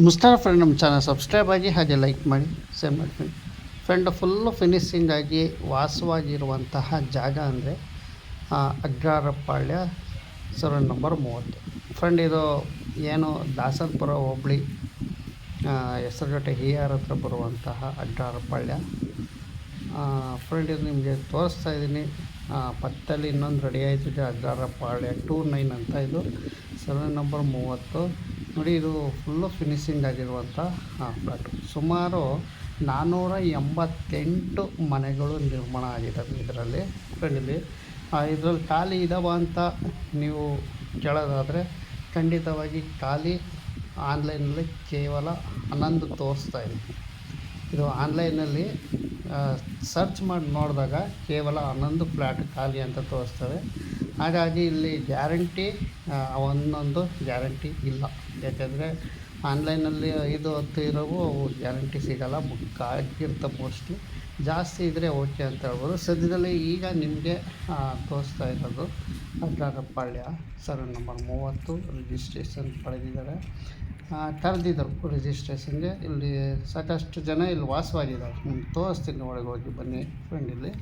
ನಮಸ್ಕಾರ ಫ್ರೆಂಡ್ ನಮ್ಮ channel subscribe ಆಗಿ ಹಾಗೆ ಲೈಕ್ ಮಾಡಿ ಶೇರ್ ಮಾಡಿ ಫ್ರೆಂಡ್ ಫ್ರೆಂಡ್ ಫುಲ್ಲು ಫಿನಿಶಿಂಗ್ ಆಗಿ ವಾಸವಾಗಿರುವಂತಹ ಜಾಗ ಅಂದರೆ ಅಗ್ರಾರಪಾಳ್ಯ ಸರ್ವೆ ನಂಬರ್ ಮೂವತ್ತು. ಫ್ರೆಂಡ್ ಇದು ಏನು ದಾಸನಪುರ ಹೋಬಳಿ ಹೆಸರು ಹಿ ಆರ್ ಹತ್ರ ಬರುವಂತಹ ಅಗ್ರಾರಪಾಳ್ಯ ಫ್ರೆಂಡ್ ಇದು ನಿಮಗೆ ತೋರಿಸ್ತಾ ಇದ್ದೀನಿ. ಪಕ್ಕದಲ್ಲಿ ಇನ್ನೊಂದು ರೆಡಿ ಆಯ್ತಿದೆ ಅಗ್ರಾರಪಾಳ್ಯ ಟೂ ನೈನ್ ಅಂತ ಇದು. ಸರ್ವೆ ನಂಬರ್ ಮೂವತ್ತು. ನೋಡಿ, ಇದು ಫುಲ್ಲು ಫಿನಿಶಿಂಗ್ ಆಗಿರುವಂಥ ಫ್ಲಾಟು ಸುಮಾರು ನಾನ್ನೂರ ಎಂಬತ್ತೆಂಟು ಮನೆಗಳು ನಿರ್ಮಾಣ ಆಗಿದ್ದಾವೆ ಇದರಲ್ಲಿ, ಫ್ರೆಂಡ್ಲಿ. ಇದರಲ್ಲಿ ಖಾಲಿ ಇದಾವ ಅಂತ ನೀವು ಕೇಳೋದಾದರೆ, ಖಂಡಿತವಾಗಿ ಖಾಲಿ ಆನ್ಲೈನಲ್ಲಿ ಕೇವಲ ಹನ್ನೊಂದು ತೋರಿಸ್ತಾ ಇದೆ. ಇದು ಆನ್ಲೈನಲ್ಲಿ ಸರ್ಚ್ ಮಾಡಿ ನೋಡಿದಾಗ ಕೇವಲ ಹನ್ನೊಂದು ಫ್ಲ್ಯಾಟ್ ಖಾಲಿ ಅಂತ ತೋರಿಸ್ತವೆ ಹಾಗಾಗಿ ಇಲ್ಲಿ ಗ್ಯಾರಂಟಿ ಒಂದೊಂದು ಗ್ಯಾರಂಟಿ ಇಲ್ಲ. ಯಾಕೆಂದರೆ ಆನ್ಲೈನಲ್ಲಿ ಐದು ಹತ್ತು ಇರೋವು ಅವು ಗ್ಯಾರಂಟಿ ಸಿಗೋಲ್ಲ ಬುಕ್ ಆಗಿರ್ತ ಮೋಸ್ಟ್ಲಿ ಜಾಸ್ತಿ ಇದ್ದರೆ ಓಕೆ ಅಂತ ಹೇಳ್ಬೋದು. ಸದ್ಯದಲ್ಲಿ ಈಗ ನಿಮಗೆ ತೋರಿಸ್ತಾ ಇರೋದು ಅಗ್ರಾರಪಾಳ್ಯ ಸರ್ವೆ ನಂಬರ್ ಮೂವತ್ತು, ರಿಜಿಸ್ಟ್ರೇಷನ್ ಪಡೆದಿದ್ದಾರೆ. ಕರೆದಿದ್ದರು ರಿಜಿಸ್ಟ್ರೇಷನ್ಗೆ. ಇಲ್ಲಿ ಸಾಕಷ್ಟು ಜನ ಇಲ್ಲಿ ವಾಸವಾಗಿದ್ದಾರೆ. ನಿಮ್ಗೆ ತೋರಿಸ್ತೀನಿ, ಒಳಗೆ ಹೋಗಿ ಬನ್ನಿ ಫ್ರೆಂಡ್ ಇಲ್ಲಿ.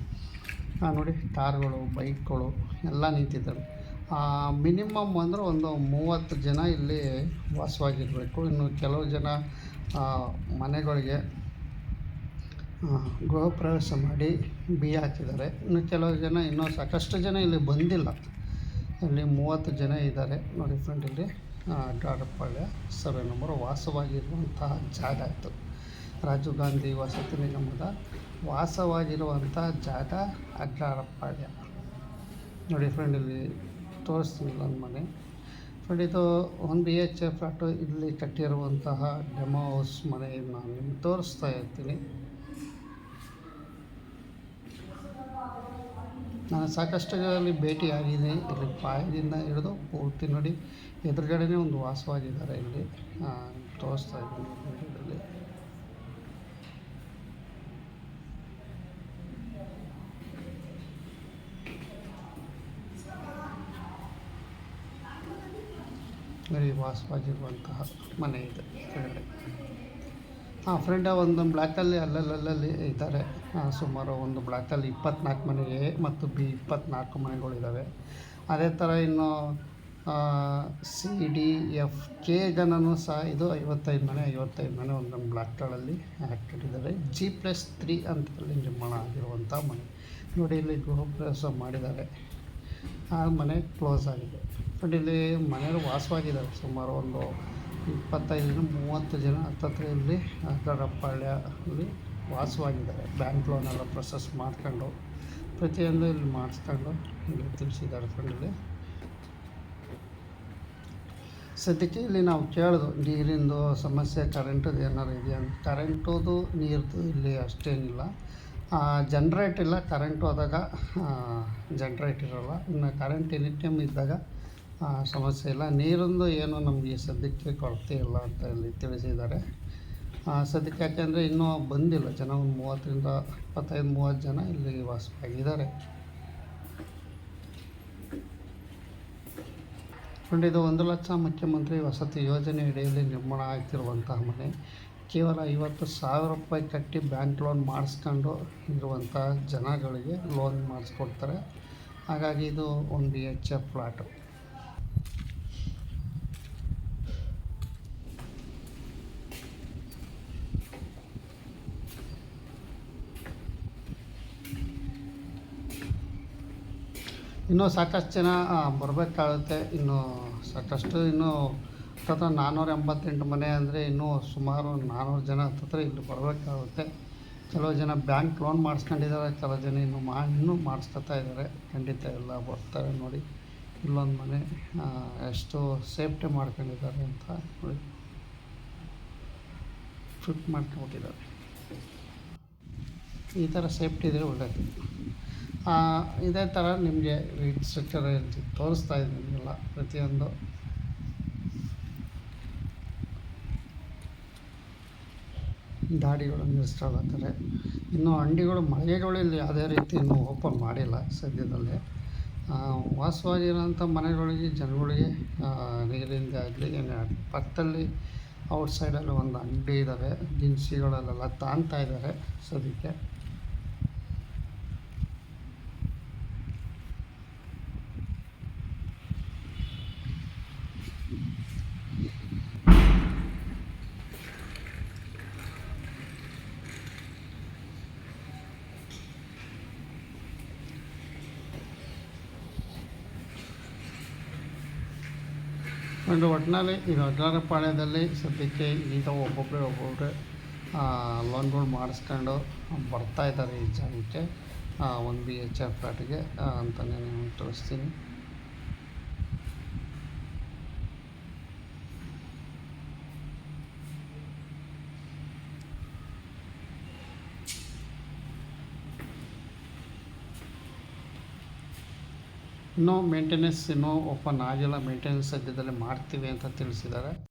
ನೋಡಿ, ಕಾರ್ಗಳು, ಬೈಕ್ಗಳು ಎಲ್ಲ ನಿಂತಿದ್ದಾವೆ. ಮಿನಿಮಮ್ ಅಂದರೆ ಒಂದು ಮೂವತ್ತು ಜನ ಇಲ್ಲಿ ವಾಸವಾಗಿರಬೇಕು. ಇನ್ನು ಕೆಲವು ಜನ ಮನೆಗಳಿಗೆ ಗೃಹ ಪ್ರವೇಶ ಮಾಡಿ ಬಿ ಹಾಕಿದ್ದಾರೆ. ಇನ್ನು ಕೆಲವು ಜನ ಇನ್ನೂ ಸಾಕಷ್ಟು ಜನ ಇಲ್ಲಿ ಬಂದಿಲ್ಲ. ಇಲ್ಲಿ ಮೂವತ್ತು ಜನ ಇದ್ದಾರೆ. ನೋಡಿ ಫ್ರೆಂಡ್ ಇಲ್ಲಿ ಗಾಡಪಾಳ್ಯ ಸರ್ವೆ ನಂಬರ್ ವಾಸವಾಗಿರುವಂತಹ ಜಾಗ ಇತ್ತು. ರಾಜೀವ್ ಗಾಂಧಿ ವಸತಿ ನಿಗಮದ ವಾಸವಾಗಿರುವಂಥ ಜಾಗ ಅಗ್ರಾರಪಾಳ್ಯ ನೋಡಿ ಫ್ರೆಂಡ್ ಇಲ್ಲಿ ತೋರಿಸ್ತೀನಿ ನನ್ನ ಮನೆ. ಫ್ರೆಂಡ್ ಇದು one B H A flat ಇಲ್ಲಿ ಕಟ್ಟಿರುವಂತಹ ಡೆಮೋ ಹೌಸ್ ಮನೆ ನಾನು ನಿಮ್ಗೆ ತೋರಿಸ್ತಾ ಇರ್ತೀನಿ. ನಾನು ಸಾಕಷ್ಟು ಜನರಲ್ಲಿ ಭೇಟಿಯಾಗಿದೆ ಇಲ್ಲಿ ಪಾಯದಿಂದ ಹಿಡಿದು ಪೂರ್ತಿ ನೋಡಿ. ಎದುರುಗಡೆನೇ ಒಂದು ವಾಸವಾಗಿದ್ದಾರೆ ಇಲ್ಲಿ. ತೋರಿಸ್ತಾ ಇದ್ದೀನಿ. ನೋಡಿ ವಾಸವಾಗಿರುವಂತಹ ಮನೆ ಇದೆ ಕೆಳಗಡೆ ಆ ಫ್ರೆಂಡ ಒಂದು ಬ್ಲಾಕಲ್ಲಿ ಅಲ್ಲಲ್ಲಲ್ಲಿ ಇದ್ದಾರೆ. ಸುಮಾರು ಒಂದು ಬ್ಲ್ಯಾಕಲ್ಲಿ ಇಪ್ಪತ್ನಾಲ್ಕು ಮನೆ ಎ ಮತ್ತು ಬಿ ಇಪ್ಪತ್ನಾಲ್ಕು ಮನೆಗಳಿದ್ದಾವೆ. ಅದೇ ಥರ ಇನ್ನು ಸಿ, ಡಿ, ಎಫ್, ಕೆ ಗನೂ ಸಹ ಇದು ಐವತ್ತೈದು ಮನೆ ಐವತ್ತೈದು ಮನೆ ಒಂದೊಂದು ಬ್ಲಾಕ್ಗಳಲ್ಲಿ ಹಾಕಿಟ್ಟಿದ್ದಾರೆ ಜಿ ಪ್ಲಸ್ ತ್ರೀ ಅಂತ ಅಲ್ಲಿ ನಿರ್ಮಾಣ ಆಗಿರುವಂಥ ಮನೆ. ನೋಡಿ ಇಲ್ಲಿ ಗೃಹ ಪ್ರವೇಶ ಮಾಡಿದ್ದಾರೆ. ಆ ಮನೆ ಕ್ಲೋಸ್ ಆಗಿದೆ. ಬಟ್ ಇಲ್ಲಿ ಮನೆಯವರು ವಾಸವಾಗಿದ್ದಾರೆ. ಸುಮಾರು ಒಂದು ಇಪ್ಪತ್ತೈದರಿಂದ ಮೂವತ್ತು ಜನ ಹತ್ತತ್ರ ಇಲ್ಲಿ ಅಗ್ರಪಾಳ್ಯಲ್ಲಿ ವಾಸವಾಗಿದ್ದಾರೆ. ಬ್ಯಾಂಕ್ ಲೋನೆಲ್ಲ ಪ್ರೊಸೆಸ್ ಮಾಡ್ಕೊಂಡು, ಪ್ರತಿಯೊಂದು ಇಲ್ಲಿ ಮಾಡಿಸ್ಕೊಂಡು, ಇಲ್ಲಿ ತಿಳಿಸಿದ್ದಾರೆ ಇಲ್ಲಿ ಸದ್ಯಕ್ಕೆ ಇಲ್ಲಿ ನಾವು ಕೇಳಿದು, ನೀರಿಂದು ಸಮಸ್ಯೆ, ಕರೆಂಟದು ಏನಾರು ಇದೆಯಾ ಅಂತ. ಕರೆಂಟುದು, ನೀರ್ದು ಇಲ್ಲಿ ಅಷ್ಟೇನಿಲ್ಲ. ಜನ್ರೇಟ್ ಇಲ್ಲ. ಕರೆಂಟ್ ಹೋದಾಗ ಜನ್ರೇಟ್ ಇರೋಲ್ಲ. ಇನ್ನು ಕರೆಂಟ್ ಎನಿ ಟೈಮ್ ಇದ್ದಾಗ ಸಮಸ್ಯೆ ಇಲ್ಲ. ನೀರಿಂದು ಏನು ನಮಗೆ ಸದ್ಯಕ್ಕೆ ಕೊರತೆ ಇಲ್ಲ ಅಂತ ಇಲ್ಲಿ ತಿಳಿಸಿದ್ದಾರೆ. ಸದ್ಯಕ್ಕೆ ಯಾಕೆಂದರೆ ಇನ್ನೂ ಬಂದಿಲ್ಲ. ಜನ ಒಂದು ಮೂವತ್ತರಿಂದ ಇಪ್ಪತ್ತೈದು ಮೂವತ್ತು ಜನ ಇಲ್ಲಿ ವಾಸವಾಗಿದ್ದಾರೆ. ಫ್ರೆಂಡ್, ಇದು ಒಂದು ಲಕ್ಷ ಮುಖ್ಯಮಂತ್ರಿ ವಸತಿ ಯೋಜನೆ ಅಡಿಯಲ್ಲಿ ನಿರ್ಮಾಣ ಆಗ್ತಿರುವಂತಹ ಮನೆ. ಕೇವಲ ಐವತ್ತು ಸಾವಿರ ರೂಪಾಯಿ ಕಟ್ಟಿ ಬ್ಯಾಂಕ್ ಲೋನ್ ಮಾಡಿಸ್ಕೊಂಡು ಇರುವಂಥ ಜನಗಳಿಗೆ ಲೋನ್ ಮಾಡಿಸ್ಕೊಡ್ತಾರೆ. ಹಾಗಾಗಿ ಇದು ಒಂದು ಬಿ ಎಚ್ ಎಫ್ ಫ್ಲಾಟು ಇನ್ನೂ ಸಾಕಷ್ಟು ಜನ ಬರಬೇಕಾಗುತ್ತೆ. ಇನ್ನು ಸಾಕಷ್ಟು ಇನ್ನೂ ಹತ್ತತ್ರ ನಾನ್ನೂರ ಎಂಬತ್ತೆಂಟು ಮನೆ ಅಂದರೆ ಇನ್ನೂ ಸುಮಾರು ನಾನ್ನೂರು ಜನ ಹತ್ತತ್ರ ಇಲ್ಲಿ ಬರಬೇಕಾಗುತ್ತೆ. ಕೆಲವು ಜನ ಬ್ಯಾಂಕ್ ಲೋನ್ ಮಾಡಿಸ್ಕೊಂಡಿದ್ದಾರೆ, ಕೆಲವು ಜನ ಇನ್ನೂ ಮಾ, ಇನ್ನೂ ಮಾಡಿಸ್ಕೊತಾ ಇದ್ದಾರೆ. ಖಂಡಿತ ಎಲ್ಲ ಬರ್ತಾರೆ ನೋಡಿ. ಇಲ್ಲೊಂದು ಮನೆ ಎಷ್ಟು ಸೇಫ್ಟಿ ಮಾಡ್ಕೊಂಡಿದ್ದಾರೆ ಅಂತ ನೋಡಿ. ಫಿಟ್ ಮಾಡ್ಕೊಂಬಿಟ್ಟಿದ್ದಾರೆ. ಈ ಥರ ಸೇಫ್ಟಿ ಇದ್ದರೆ ಒಳ್ಳೆಯದು ಇದೇ ಥರ ನಿಮಗೆ ರೀಟ್ ಸ್ಟ್ರಕ್ಚರ್ ತೋರಿಸ್ತಾ ಇದ್ದೀನಿ ನಿಮಗೆಲ್ಲ ಪ್ರತಿಯೊಂದು. ದಾಡಿಗಳು ಇನ್ಸ್ಟಾಲ್ ಆಗ್ತಾರೆ. ಇನ್ನು ಅಂಡಿಗಳು ಮಳಿಗೆಗಳು ಇಲ್ಲಿ ಯಾವುದೇ ರೀತಿ ಇನ್ನೂ ಓಪನ್ ಮಾಡಿಲ್ಲ ಸದ್ಯದಲ್ಲಿ. ವಾಸವಾಗಿರೋಂಥ ಮನೆಗಳಿಗೆ, ಜನಗಳಿಗೆ ನೀರಿಂದ ಆಗಲಿ, ಏನೇ ಆಗಲಿ, ಪಕ್ಕದಲ್ಲಿ ಔಟ್ಸೈಡಲ್ಲಿ ಒಂದು ಅಂಗಡಿ ಇದ್ದಾವೆ, ದಿನಸಿಗಳಲ್ಲೆಲ್ಲ ತಾಣ್ತಾ ಇದ್ದಾರೆ ಸದ್ಯಕ್ಕೆ. ಒಂದು ಒಟ್ಟಿನಲ್ಲಿ ಇದು ಅಗ್ರಪಾಳ್ಯದಲ್ಲಿ ಸದ್ಯಕ್ಕೆ ಈಗ ಒಬ್ಬೊಬ್ಬರೇ ಒಬ್ಬೊಬ್ಬರೇ ಲೋನ್ಗಳು ಮಾಡಿಸ್ಕೊಂಡು ಬರ್ತಾ ಇದ್ದಾರೆ ಈ ಜಾಗಕ್ಕೆ ಒಂದು ಬಿ ಎಚ್ ಎಫ್ ಫ್ಲ್ಯಾಟ್ಗೆ ಅಂತಲೇ ನಿಮಗೆ ತೋರಿಸ್ತೀನಿ. ಇನ್ನೂ ಮೇಂಟೆನೆನ್ಸ್ ಇನ್ನೂ ಓಪನ್ ಆಗಿಲ್ಲ ಮೇಂಟೆನೆನ್ಸ್ ಸದ್ಯದಲ್ಲಿ ಮಾಡ್ತೀವಿ ಅಂತ ತಿಳಿಸಿದ್ದಾರೆ.